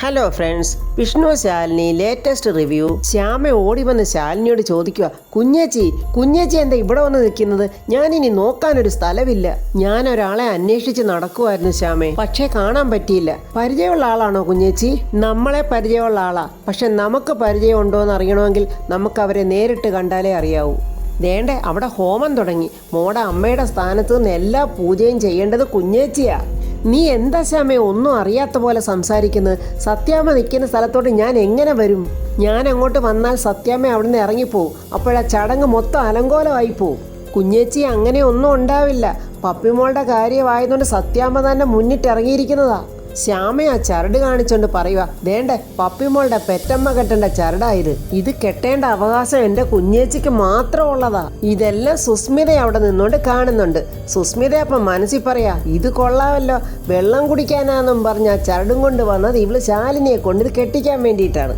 Hello friends Vishnu Shalini latest review Shyama ഓടി വന്ന് ശാലിനിയോട് ചോദിക്കുക കുഞ്ഞേച്ചി കുഞ്ഞേച്ചി എന്താ ഇവിടെ വന്ന് നിൽക്കുന്നത്? ഞാൻ ഞാനിനി നോക്കാനൊരു സ്ഥലമില്ല. ഞാൻ ഒരാളെ അന്വേഷിച്ച് നടക്കുമായിരുന്നു ശ്യാമേ. പക്ഷേ കാണാൻ പറ്റിയില്ല. പരിചയമുള്ള ആളാണോ കുഞ്ഞേച്ചി? നമ്മളെ പരിചയമുള്ള ആളാ. പക്ഷെ നമുക്ക് പരിചയമുണ്ടോ എന്ന് അറിയണമെങ്കിൽ നമുക്ക് അവരെ നേരിട്ട് കണ്ടാലേ അറിയാവൂ. വേണ്ടേ അവിടെ ഹോമം തുടങ്ങി. മോടെ അമ്മയുടെ സ്ഥാനത്ത് നിന്ന് എല്ലാ പൂജയും ചെയ്യേണ്ടത് കുഞ്ഞേച്ചിയാ. നീ എന്താ ശ്യാമേ ഒന്നും അറിയാത്ത പോലെ സംസാരിക്കുന്നത് സത്യാമ്മ നിൽക്കുന്ന സ്ഥലത്തോട്ട് ഞാൻ എങ്ങനെ വരും? ഞാൻ അങ്ങോട്ട് വന്നാൽ സത്യാമ്മ അവിടുന്ന് ഇറങ്ങിപ്പോവും അപ്പോഴാ ചടങ്ങ് മൊത്തം അലങ്കോലമായി പോവും കുഞ്ഞേച്ചി അങ്ങനെ ഒന്നും ഉണ്ടാവില്ല. പപ്പിമോളുടെ കാര്യമായതുകൊണ്ട് സത്യാമ്മ തന്നെ മുന്നിട്ടിറങ്ങിയിരിക്കുന്നതാ. ശ്യാമ ആ ചരട് കാണിച്ചോണ്ട് പറയുക ദേണ്ട പപ്പിമോളുടെ പെറ്റമ്മ കെട്ടേണ്ട ചരടായത് ഇത്. കെട്ടേണ്ട അവകാശം എന്റെ കുഞ്ഞേച്ചിക്ക് മാത്രം ഉള്ളതാ ഇതെല്ലാം സുസ്മിത അവിടെ നിന്നോണ്ട് കാണുന്നുണ്ട്. സുസ്മിത അപ്പം മനസ്സിൽ പറയാ ഇത് കൊള്ളാമല്ലോ. വെള്ളം കുടിക്കാനാന്നും പറഞ്ഞ ചരടും കൊണ്ട് വന്നത് ഇവൾ ശാലിനിയെ കൊണ്ട് ഇത് കെട്ടിക്കാൻ വേണ്ടിയിട്ടാണ്.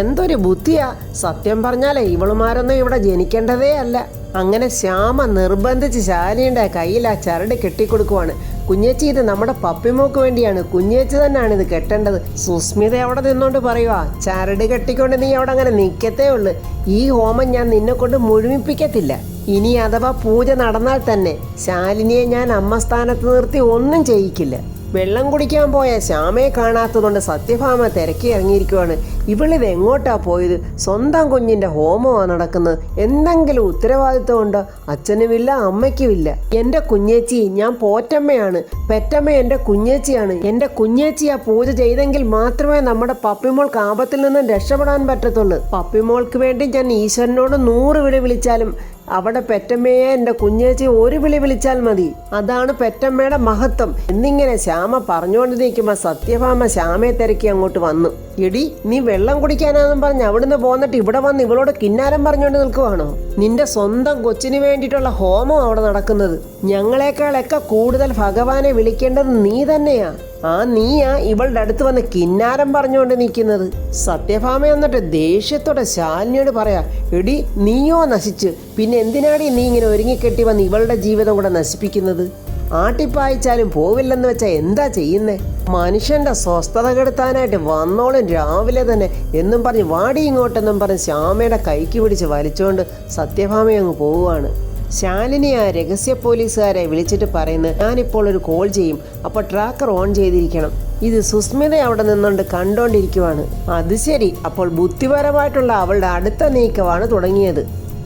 എന്തൊരു ബുദ്ധിയാ. സത്യം പറഞ്ഞാലേ ഇവളുമാരൊന്നും ഇവിടെ ജനിക്കേണ്ടതേ അല്ല. അങ്ങനെ ശ്യാമ നിർബന്ധിച്ച് ശാലിയുടെ കയ്യിൽ ആ ചരട് കെട്ടിക്കൊടുക്കുവാണ്. കുഞ്ഞേച്ചി ഇത് നമ്മുടെ പപ്പിമോക്ക് വേണ്ടിയാണ്. കുഞ്ഞേച്ചി തന്നെയാണ് ഇത് കെട്ടേണ്ടത്. സുസ്മിത എവിടെ നിന്നോണ്ട് പറയുക ചരട് കെട്ടിക്കൊണ്ട് നീ അവിടെ അങ്ങനെ നിൽക്കത്തേ ഉള്ളു. ഈ ഹോമം ഞാൻ നിന്നെ കൊണ്ട് മുഴുമിപ്പിക്കത്തില്ല. ഇനി അഥവാ പൂജ നടന്നാൽ തന്നെ ശാലിനിയെ ഞാൻ അമ്മ സ്ഥാനത്ത് നിർത്തി ഒന്നും ചെയ്യിക്കില്ല. വെള്ളം കുടിക്കാൻ പോയ ശ്യാമയെ കാണാത്തതുകൊണ്ട് സത്യഭാമ തിരക്കി ഇറങ്ങിയിരിക്കുവാണ്. ഇവളിത് എങ്ങോട്ടാ പോയത്? സ്വന്തം കുഞ്ഞിന്റെ ഹോമമാണ് നടക്കുന്നത്. എന്തെങ്കിലും ഉത്തരവാദിത്വം ഉണ്ടോ? അച്ഛനുമില്ല അമ്മയ്ക്കുമില്ല. എന്റെ കുഞ്ഞേച്ചി ഞാൻ പോറ്റമ്മയാണ്. പെറ്റമ്മ എന്റെ കുഞ്ഞേച്ചിയാണ്. എന്റെ കുഞ്ഞേച്ചി ആ പൂജ ചെയ്തെങ്കിൽ മാത്രമേ നമ്മുടെ പപ്പിമോൾക്ക് ആപത്തിൽ നിന്നും രക്ഷപ്പെടാൻ പറ്റത്തുള്ളൂ. പപ്പിമോൾക്ക് വേണ്ടി ഞാൻ ഈശ്വരനോട് നൂറ് വിളി വിളിച്ചാലും അവിടെ പെറ്റമ്മയെ എന്റെ കുഞ്ഞേച്ചി ഒരു വിളി വിളിച്ചാൽ മതി. അതാണ് പെറ്റമ്മയുടെ മഹത്വം. എന്നിങ്ങനെ ശ്യാമ പറഞ്ഞുകൊണ്ട് നിൽക്കുമ്പോൾ സത്യഭാമ ശ്യാമയെ തിരക്കി അങ്ങോട്ട് വന്നു. എടി നീ വെള്ളം കുടിക്കാനാന്നും പറഞ്ഞ് അവിടുന്ന് പോന്നിട്ട് ഇവിടെ വന്ന് ഇവളോട് കിന്നാരം പറഞ്ഞുകൊണ്ട് നിൽക്കുവാണോ? നിന്റെ സ്വന്തം കൊച്ചിന് വേണ്ടിയിട്ടുള്ള ഹോമം അവിടെ നടക്കുന്നത്. ഞങ്ങളെക്കാളൊക്കെ കൂടുതൽ ഭഗവാനെ വിളിക്കേണ്ടത് നീ തന്നെയാ. ആ നീയാ ഇവളുടെ അടുത്ത് വന്ന് കിന്നാരം പറഞ്ഞുകൊണ്ട് നിൽക്കുന്നത്. സത്യഭാമ എന്നിട്ട് ദേഷ്യത്തോടെ ശാലിനിയോട് പറയാ എടി നീയോ നശിച്ച്. പിന്നെ എന്തിനാടി നീ ഇങ്ങനെ ഒരുങ്ങിക്കെട്ടി വന്ന് ഇവളുടെ ജീവിതം കൂടെ നശിപ്പിക്കുന്നത്? ആട്ടിപ്പായിച്ചാലും പോവില്ലെന്ന് വെച്ചാൽ എന്താ ചെയ്യുന്നേ? മനുഷ്യന്റെ സ്വസ്ഥത കെടുത്താനായിട്ട് വന്നോളും രാവിലെ തന്നെ. എന്നും പറഞ്ഞ് വാടി ഇങ്ങോട്ടെന്നും പറഞ്ഞ് ശ്യാമയുടെ കൈക്ക് പിടിച്ച് വലിച്ചുകൊണ്ട് സത്യഭാമ അങ്ങ് പോവുകയാണ്. ശാലിനി ആ രഹസ്യ പോലീസുകാരെ വിളിച്ചിട്ട് പറയുന്നത് ഞാനിപ്പോൾ ഒരു കോൾ ചെയ്യും അപ്പോൾ ട്രാക്കർ ഓൺ ചെയ്തിരിക്കണം. ഇത് സുസ്മിത അവിടെ നിന്നുകൊണ്ട് കണ്ടോണ്ടിരിക്കുവാണ്. അത് ശരി അപ്പോൾ ബുദ്ധിപരമായിട്ടുള്ള അവളുടെ അടുത്ത നീക്കമാണ് തുടങ്ങിയത്.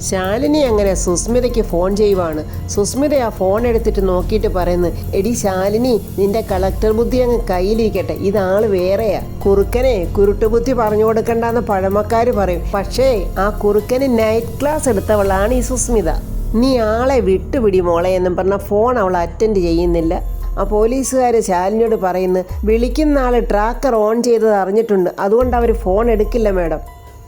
ശാലിനി അങ്ങനെ സുസ്മിതയ്ക്ക് ഫോൺ ചെയ്യുവാണ്. സുസ്മിത ആ ഫോൺ എടുത്തിട്ട് നോക്കിയിട്ട് പറയുന്നു എടി ശാലിനി നിന്റെ കളക്ടർ ബുദ്ധി അങ്ങ് കയ്യിലിരിക്കട്ടെ. ഇതാൾ വേറെയാ. കുറുക്കനെ കുരുട്ടുബുദ്ധി പറഞ്ഞു കൊടുക്കണ്ടെന്ന് പഴമക്കാർ പറയും. പക്ഷേ ആ കുറുക്കന് നൈറ്റ് ക്ലാസ് എടുത്തവളാണ് ഈ സുസ്മിത. നീ ആളെ വിട്ടുപിടി മോളെ എന്നും പറഞ്ഞ ഫോൺ അവൾ അറ്റൻഡ് ചെയ്യുന്നില്ല. ആ പോലീസുകാർ ശാലിനിയോട് പറയുന്നു വിളിക്കുന്ന ആൾ ട്രാക്കർ ഓൺ ചെയ്തത് അറിഞ്ഞിട്ടുണ്ട്. അതുകൊണ്ട് അവർ ഫോൺ എടുക്കില്ല മാഡം.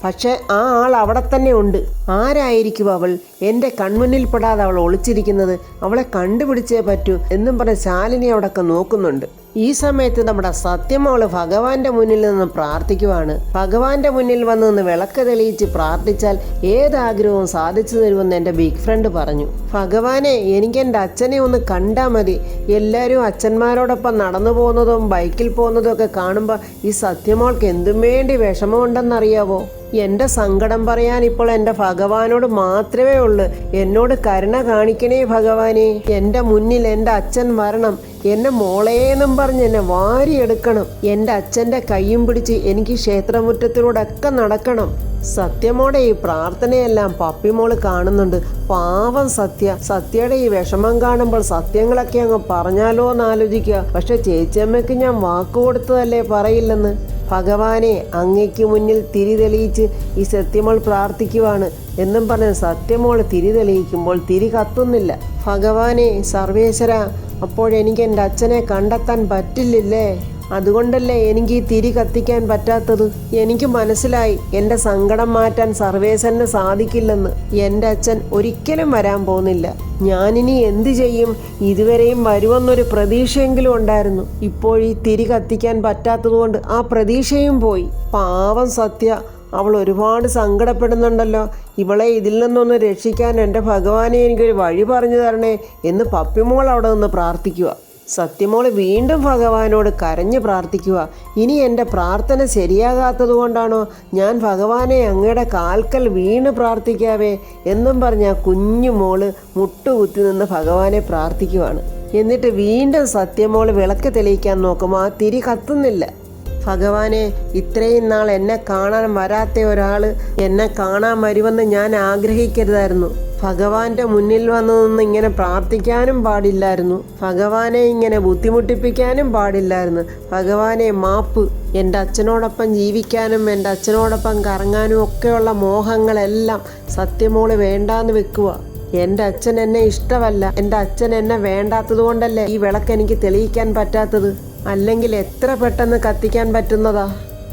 പക്ഷേ ആ ആൾ അവിടെ തന്നെ ഉണ്ട്. ആരായിരിക്കും അവൾ? എന്റെ കൺമുന്നിൽ പെടാതെ അവൾ ഒളിച്ചിരിക്കുന്നത്. അവളെ കണ്ടുപിടിച്ചേ പറ്റൂ എന്നും പറഞ്ഞ് ശാലിനി അവിടെയൊക്കെ നോക്കുന്നുണ്ട്. ഈ സമയത്ത് നമ്മുടെ സത്യമോൾ ഭഗവാന്റെ മുന്നിൽ നിന്ന് പ്രാർത്ഥിക്കുവാണ്. ഭഗവാന്റെ മുന്നിൽ വന്ന് നിന്ന് വിളക്ക് തെളിയിച്ച് പ്രാർത്ഥിച്ചാൽ ഏത് ആഗ്രഹവും സാധിച്ചു തരുമെന്ന് എന്റെ ബിഗ് ഫ്രണ്ട് പറഞ്ഞു. ഭഗവാനെ എനിക്ക് എന്റെ അച്ഛനെ ഒന്ന് കണ്ടാൽ മതി. എല്ലാവരും അച്ഛന്മാരോടൊപ്പം നടന്നു പോകുന്നതും ബൈക്കിൽ പോകുന്നതും ഒക്കെ കാണുമ്പോൾ ഈ സത്യമോൾക്ക് എന്തും വേണ്ടി വിഷമമുണ്ടെന്നറിയാവോ? എന്റെ സങ്കടം പറയാൻ ഇപ്പോൾ എന്റെ ഭഗവാനോട് മാത്രമേ ഉള്ളൂ. എന്നോട് കരുണ കാണിക്കണേ ഭഗവാനെ. എന്റെ മുന്നിൽ എന്റെ അച്ഛൻ വരണം. എന്നെ മോളേന്നും പറഞ്ഞ് എന്നെ വാരിയെടുക്കണം. എന്റെ അച്ഛന്റെ കൈയും പിടിച്ച് എനിക്ക് ക്ഷേത്രമുറ്റത്തിലൂടെ ഒക്കെ നടക്കണം. സത്യമോടെ ഈ പ്രാർത്ഥനയെല്ലാം പപ്പിമോൾ കാണുന്നുണ്ട്. പാവം സത്യ. സത്യയുടെ ഈ വിഷമം കാണുമ്പോൾ സത്യങ്ങളൊക്കെ അങ്ങ് പറഞ്ഞാലോ എന്ന് ആലോചിക്കുക. പക്ഷെ ചേച്ചിയമ്മയ്ക്ക് ഞാൻ വാക്ക് കൊടുത്തതല്ലേ പറയില്ലെന്ന്? ഭഗവാനെ അങ്ങയ്ക്ക് മുന്നിൽ തിരി തെളിയിച്ച് ഈ സത്യമോൾ പ്രാർത്ഥിക്കുവാണ് എന്നും പറഞ്ഞ് സത്യമോൾ തിരി തെളിയിക്കുമ്പോൾ തിരി കത്തുന്നില്ല. ഭഗവാനെ സർവേശ്വര അപ്പോഴെനിക്ക് എന്റെ അച്ഛനെ കണ്ടെത്താൻ പറ്റില്ലല്ലേ? അതുകൊണ്ടല്ലേ എനിക്ക് ഈ തിരി കത്തിക്കാൻ പറ്റാത്തത്? എനിക്ക് മനസ്സിലായി എന്റെ സങ്കടം മാറ്റാൻ സർവേശന് സാധിക്കില്ലെന്ന്. എന്റെ അച്ഛൻ ഒരിക്കലും വരാൻ പോകുന്നില്ല. ഞാനിനി എന്തു ചെയ്യും? ഇതുവരെയും വരുമെന്നൊരു പ്രതീക്ഷയെങ്കിലും ഉണ്ടായിരുന്നു. ഇപ്പോൾ ഈ തിരി കത്തിക്കാൻ പറ്റാത്തതുകൊണ്ട് ആ പ്രതീക്ഷയും പോയി. പാവം സത്യ അവൾ ഒരുപാട് സങ്കടപ്പെടുന്നുണ്ടല്ലോ. ഇവളെ ഇതിൽ നിന്നൊന്ന് രക്ഷിക്കാൻ എന്റെ ഭഗവാനെ എനിക്കൊരു വഴി പറഞ്ഞു തരണേ എന്ന് പപ്പിമോൾ അവിടെ നിന്ന് പ്രാർത്ഥിക്കുക. സത്യമോൾ വീണ്ടും ഭഗവാനോട് കരഞ്ഞു പ്രാർത്ഥിക്കുക. ഇനി എന്റെ പ്രാർത്ഥന ശരിയാകാത്തത് കൊണ്ടാണോ ഞാൻ ഭഗവാനെ അങ്ങയുടെ കാൽക്കൽ വീണ് പ്രാർത്ഥിക്കാവേ എന്നും പറഞ്ഞ കുഞ്ഞു മോൾ മുട്ടുകുത്തി നിന്ന് ഭഗവാനെ പ്രാർത്ഥിക്കുവാണ്. എന്നിട്ട് വീണ്ടും സത്യമോൾ വിളക്ക് തെളിയിക്കാൻ നോക്കുമ്പോൾ ആ തിരി കത്തുന്നില്ല. ഭഗവാനെ ഇത്രയും നാൾ എന്നെ കാണാൻ വരാത്ത ഒരാൾ എന്നെ കാണാൻ വരുമെന്ന് ഞാൻ ആഗ്രഹിക്കരുതായിരുന്നു. ഭഗവാന്റെ മുന്നിൽ വന്നു നിന്ന് ഇങ്ങനെ പ്രാർത്ഥിക്കാനും പാടില്ലായിരുന്നു. ഭഗവാനെ ഇങ്ങനെ ബുദ്ധിമുട്ടിപ്പിക്കാനും പാടില്ലായിരുന്നു. ഭഗവാനെ മാപ്പ് എന്റെ അച്ഛനോടൊപ്പം ജീവിക്കാനും എന്റെ അച്ഛനോടൊപ്പം കറങ്ങാനും ഒക്കെയുള്ള മോഹങ്ങളെല്ലാം സത്യമോൾ വേണ്ടാന്ന് വെക്കുക എന്റെ അച്ഛൻ എന്നെ ഇഷ്ടമല്ല. എന്റെ അച്ഛൻ എന്നെ വേണ്ടാത്തത് കൊണ്ടല്ലേ ഈ വിളക്ക് എനിക്ക് തെളിയിക്കാൻ പറ്റാത്തത്? അല്ലെങ്കിൽ എത്ര പെട്ടെന്ന് കത്തിക്കാൻ പറ്റുന്നതാ?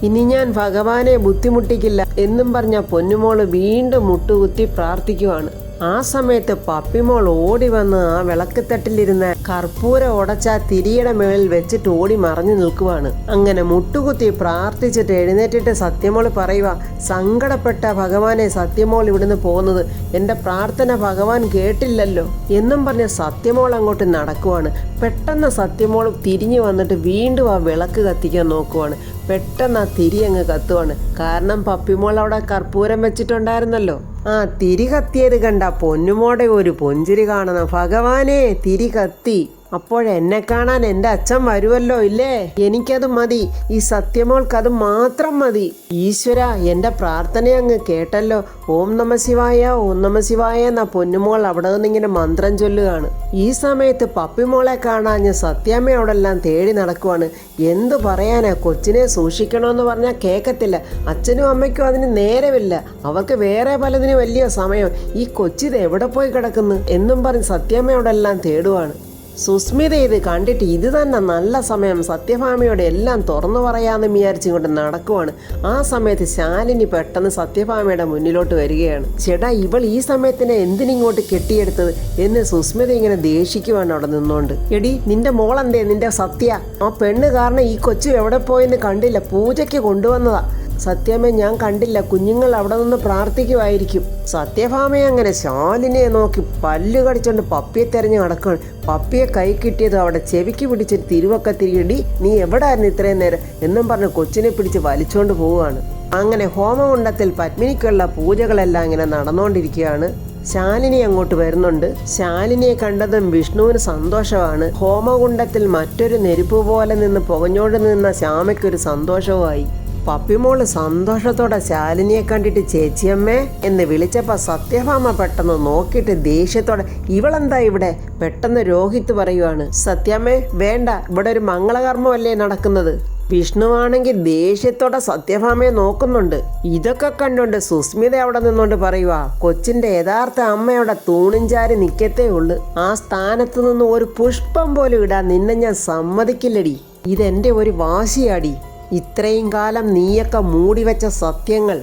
ഇനി ഞാൻ ഭഗവാനെ ബുദ്ധിമുട്ടിക്കില്ല എന്നും പറഞ്ഞ പൊന്നുമോൾ വീണ്ടും മുട്ടുകുത്തി പ്രാർത്ഥിക്കുവാണ്. ആ സമയത്ത് പപ്പിമോൾ ഓടി വന്ന് ആ വിളക്കുത്തട്ടിലിരുന്ന കർപ്പൂര ഉടച്ച തിരിയുടെ മേളിൽ വെച്ചിട്ട് ഓടി മറഞ്ഞു നിൽക്കുവാണ്. അങ്ങനെ മുട്ടുകുത്തി പ്രാർത്ഥിച്ചിട്ട് എഴുന്നേറ്റിട്ട് സത്യമോൾ പറയുക സങ്കടപ്പെട്ട ഭഗവാനെ സത്യമോൾ ഇവിടുന്ന് പോകുന്നത് എന്റെ പ്രാർത്ഥന ഭഗവാൻ കേട്ടില്ലല്ലോ എന്നും പറഞ്ഞ് സത്യമോൾ അങ്ങോട്ട് നടക്കുവാണ്. പെട്ടെന്ന് സത്യമോൾ തിരിഞ്ഞു വന്നിട്ട് വീണ്ടും ആ വിളക്ക് കത്തിക്കാൻ നോക്കുവാണ്. പെട്ടെന്ന് ആ തിരി അങ്ങ് കത്തുവാണ്. കാരണം പപ്പിമോൾ അവിടെ കർപ്പൂരം വെച്ചിട്ടുണ്ടായിരുന്നല്ലോ. ആ തിരി കത്തിയത് കണ്ട പൊന്നുമോടെ ഒരു പൊഞ്ചിരി കാണണം. ഭഗവാനെ തിരി കത്തി അപ്പോഴെന്നെ കാണാൻ എന്റെ അച്ഛൻ വരുമല്ലോ ഇല്ലേ? എനിക്കത് മതി. ഈ സത്യമോൾക്ക് അത് മാത്രം മതി. ഈശ്വര എന്റെ പ്രാർത്ഥന അങ്ങ് കേട്ടല്ലോ. ഓം നമ ശിവായ ഓം നമ ശിവായ എന്ന പൊന്നുമോൾ അവിടെ നിന്നിങ്ങനെ മന്ത്രം ചൊല്ലുകയാണ്. ഈ സമയത്ത് പപ്പിമോളെ കാണാഞ്ഞ് സത്യാമ്മ അവിടെ എല്ലാം തേടി നടക്കുവാണ്. എന്തു പറയാനാ? കൊച്ചിനെ സൂക്ഷിക്കണമെന്ന് പറഞ്ഞാൽ കേൾക്കത്തില്ല അച്ഛനും അമ്മയ്ക്കും അതിന് നേരമില്ല. അവർക്ക് വേറെ പലതിന് വലിയ സമയം. ഈ കൊച്ചിത് എവിടെ പോയി കിടക്കുന്നു? എന്നും പറഞ്ഞ് സത്യാമ്മ അവിടെ എല്ലാം തേടുവാണ്. സുസ്മിത ഇത് കണ്ടിട്ട് ഇത് തന്നെ നല്ല സമയം സത്യഭാമയോട് എല്ലാം തുറന്നു പറയാമെന്ന് വിചാരിച്ചുകൊണ്ട് നടക്കുവാണ്. ആ സമയത്ത് ശാലിനി പെട്ടെന്ന് സത്യഭാമയുടെ മുന്നിലോട്ട് വരികയാണ്. ചേട്ടാ ഇവൾ ഈ സമയത്തിനെ എന്തിനിങ്ങോട്ട് കെട്ടിയെടുത്തത്? എന്ന് സുസ്മിത ഇങ്ങനെ ദേഷിക്കുവാണ് അവിടെ നിന്നോണ്ട്. എടി നിന്റെ മോളെന്തേ? നിന്റെ സത്യ. ആ പെണ്ണ് കാരണം ഈ കൊച്ചു എവിടെ പോയെന്ന് കണ്ടില്ല. പൂജയ്ക്ക് കൊണ്ടുവന്നതാ. സത്യമേ ഞാൻ കണ്ടില്ല. കുഞ്ഞുങ്ങൾ അവിടെ നിന്ന് പ്രാർത്ഥിക്കുമായിരിക്കും സത്യഭാമയെ അങ്ങനെ ശാലിനെ നോക്കി പല്ലു കടിച്ചോണ്ട് പപ്പിയെ തെരഞ്ഞു നടക്കുകയാണ് പപ്പിയെ കൈ കിട്ടിയത് അവിടെ ചെവിക്ക് പിടിച്ച് തിരുവൊക്കെ തിരികടി നീ എവിടായിരുന്നു ഇത്രയും നേരം? എന്നും പറഞ്ഞ് കൊച്ചിനെ പിടിച്ച് വലിച്ചോണ്ട് പോവുകയാണ്. അങ്ങനെ ഹോമകുണ്ടത്തിൽ പത്മിനിക്കുള്ള പൂജകളെല്ലാം ഇങ്ങനെ നടന്നുകൊണ്ടിരിക്കുകയാണ് ശാലിനി അങ്ങോട്ട് വരുന്നുണ്ട്. ശാലിനിയെ കണ്ടതും വിഷ്ണുവിന് സന്തോഷമാണ്. ഹോമകുണ്ടത്തിൽ മറ്റൊരു നെരുപ്പ് പോലെ നിന്ന് പുകഞ്ഞോണ്ട് നിന്ന ശ്യാമയ്ക്കൊരു സന്തോഷവുമായി. പപ്പിമോൾ സന്തോഷത്തോടെ ശാലിനിയെ കണ്ടിട്ട് ചേച്ചിയമ്മേ എന്ന് വിളിച്ചപ്പോൾ സത്യഭാമ പെട്ടെന്ന് നോക്കിയിട്ട് ദേഷ്യത്തോടെ ഇവളെന്താ ഇവിടെ? പെട്ടെന്ന് രോഹിത് പറയുവാണ് സത്യമ്മേ വേണ്ട ഇവിടെ ഒരു മംഗളകർമ്മമല്ലേ നടക്കുന്നത്. വിഷ്ണുവാണെങ്കിൽ ദേഷ്യത്തോടെ സത്യഭാമയെ നോക്കുന്നുണ്ട്. ഇതൊക്കെ കണ്ടുകൊണ്ട് സുസ്മിത അവിടെ നിന്നുകൊണ്ട് പറയുക കൊച്ചിന്റെ യഥാർത്ഥ അമ്മയുടെ തൂണിഞ്ചാരി നിക്കത്തേ ഉള്ളു. ആ സ്ഥാനത്ത് നിന്ന് ഒരു പുഷ്പം പോലും ഇടാൻ നിന്നെ ഞാൻ സമ്മതിക്കില്ലടി. ഇതെന്റെ ഒരു വാശിയാടി. ഇത്രയും കാലം നീയൊക്കെ മൂടിവെച്ച സത്യങ്ങൾ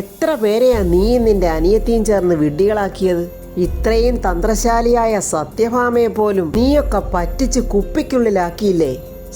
എത്ര പേരെയാ നീ നിന്റെ അനിയത്തിയും ചേർന്ന് വിഡ്ഢികളാക്കിയത്? ഇത്രയും തന്ത്രശാലിയായ സത്യഭാമയെ പോലും നീയൊക്കെ പറ്റിച്ച് കുപ്പിക്കുള്ളിലാക്കിയില്ലേ?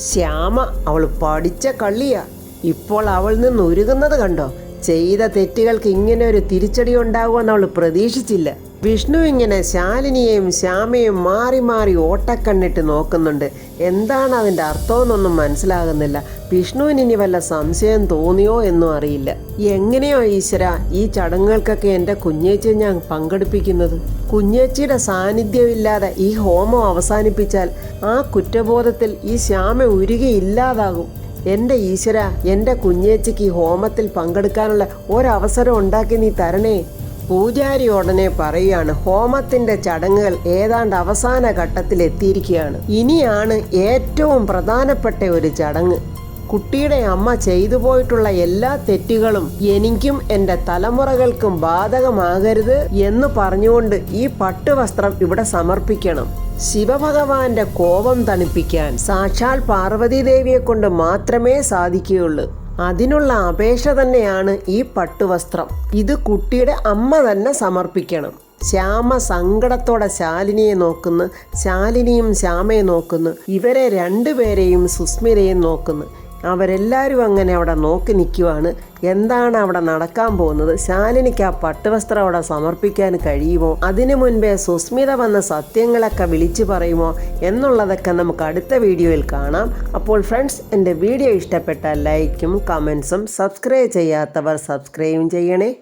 ശ്യാമ അവൾ പഠിച്ച കള്ളിയാ. ഇപ്പോൾ അവൾ നിന്ന് ഉരുകുന്നത് കണ്ടോ? ചെയ്ത തെറ്റുകൾക്ക് ഇങ്ങനെ ഒരു തിരിച്ചടി ഉണ്ടാകുമെന്ന് അവൾ പ്രതീക്ഷിച്ചില്ല. വിഷ്ണു ഇങ്ങനെ ശാലിനിയെയും ശ്യാമയും മാറി മാറി ഓട്ടക്കണ്ണിട്ട് നോക്കുന്നുണ്ട്. എന്താണ് അതിന്റെ അർത്ഥമെന്നൊന്നും മനസ്സിലാകുന്നില്ല. വിഷ്ണുവിന് ഇനി വല്ല സംശയം തോന്നിയോ എന്നും അറിയില്ല. എങ്ങനെയോ ഈശ്വര ഈ ചടങ്ങുകൾക്കൊക്കെ എന്റെ കുഞ്ഞേച്ചിയെ ഞാൻ പങ്കെടുപ്പിക്കുന്നത്. കുഞ്ഞേച്ചിയുടെ സാന്നിധ്യമില്ലാതെ ഈ ഹോമം അവസാനിപ്പിച്ചാൽ ആ കുറ്റബോധത്തിൽ ഈ ശ്യാമ ഉരുകി ഇല്ലാതാകും. എന്റെ ഈശ്വര എന്റെ കുഞ്ഞേച്ചിക്ക് ഈ ഹോമത്തിൽ പങ്കെടുക്കാനുള്ള ഒരവസരം ഉണ്ടാക്കി നീ തരണേ. പൂജാരി ഉടനെ പറയുകയാണ് ഹോമത്തിന്റെ ചടങ്ങുകൾ ഏതാണ്ട് അവസാന ഘട്ടത്തിൽ എത്തിയിരിക്കുകയാണ് ഇനിയാണ് ഏറ്റവും പ്രധാനപ്പെട്ട ഒരു ചടങ്ങ്. കുട്ടിയുടെ അമ്മ ചെയ്തു പോയിട്ടുള്ള എല്ലാ തെറ്റുകളും എനിക്കും എന്റെ തലമുറകൾക്കും ബാധകമാകരുത് എന്ന് പറഞ്ഞുകൊണ്ട് ഈ പട്ടുവസ്ത്രം ഇവിടെ സമർപ്പിക്കണം. ശിവഭഗവാന്റെ കോപം തണുപ്പിക്കാൻ സാക്ഷാൽ പാർവതീദേവിയെ കൊണ്ട് മാത്രമേ സാധിക്കുകയുള്ളൂ. അതിനുള്ള അപേക്ഷ തന്നെയാണ് ഈ പട്ടുവസ്ത്രം. ഇത് കുട്ടിയുടെ അമ്മ തന്നെ സമർപ്പിക്കണം. ശ്യാമ സങ്കടത്തോടെ ശാലിനിയെ നോക്കുന്നു ശാലിനിയും ശ്യാമയെ നോക്കുന്നു ഇവരെ രണ്ടുപേരെയും സുസ്മിരയും നോക്കുന്നു. അവരെല്ലാവരും അങ്ങനെ അവിടെ നോക്കി നിൽക്കുവാണ് എന്താണ് അവിടെ നടക്കാൻ പോകുന്നത്? ശാലിനിക്ക് ആ പട്ടുവസ്ത്രം അവിടെ സമർപ്പിക്കാൻ കഴിയുമോ? അതിനു മുൻപേ സുസ്മിത വന്ന സത്യങ്ങളൊക്കെ വിളിച്ചു പറയുമോ? എന്നുള്ളതൊക്കെ നമുക്ക് അടുത്ത വീഡിയോയിൽ കാണാം. അപ്പോൾ ഫ്രണ്ട്സ് എന്റെ വീഡിയോ ഇഷ്ടപ്പെട്ടാൽ ലൈക്കും കമൻസും സബ്സ്ക്രൈബ് ചെയ്യാത്തവർ സബ്സ്ക്രൈബും ചെയ്യണേ.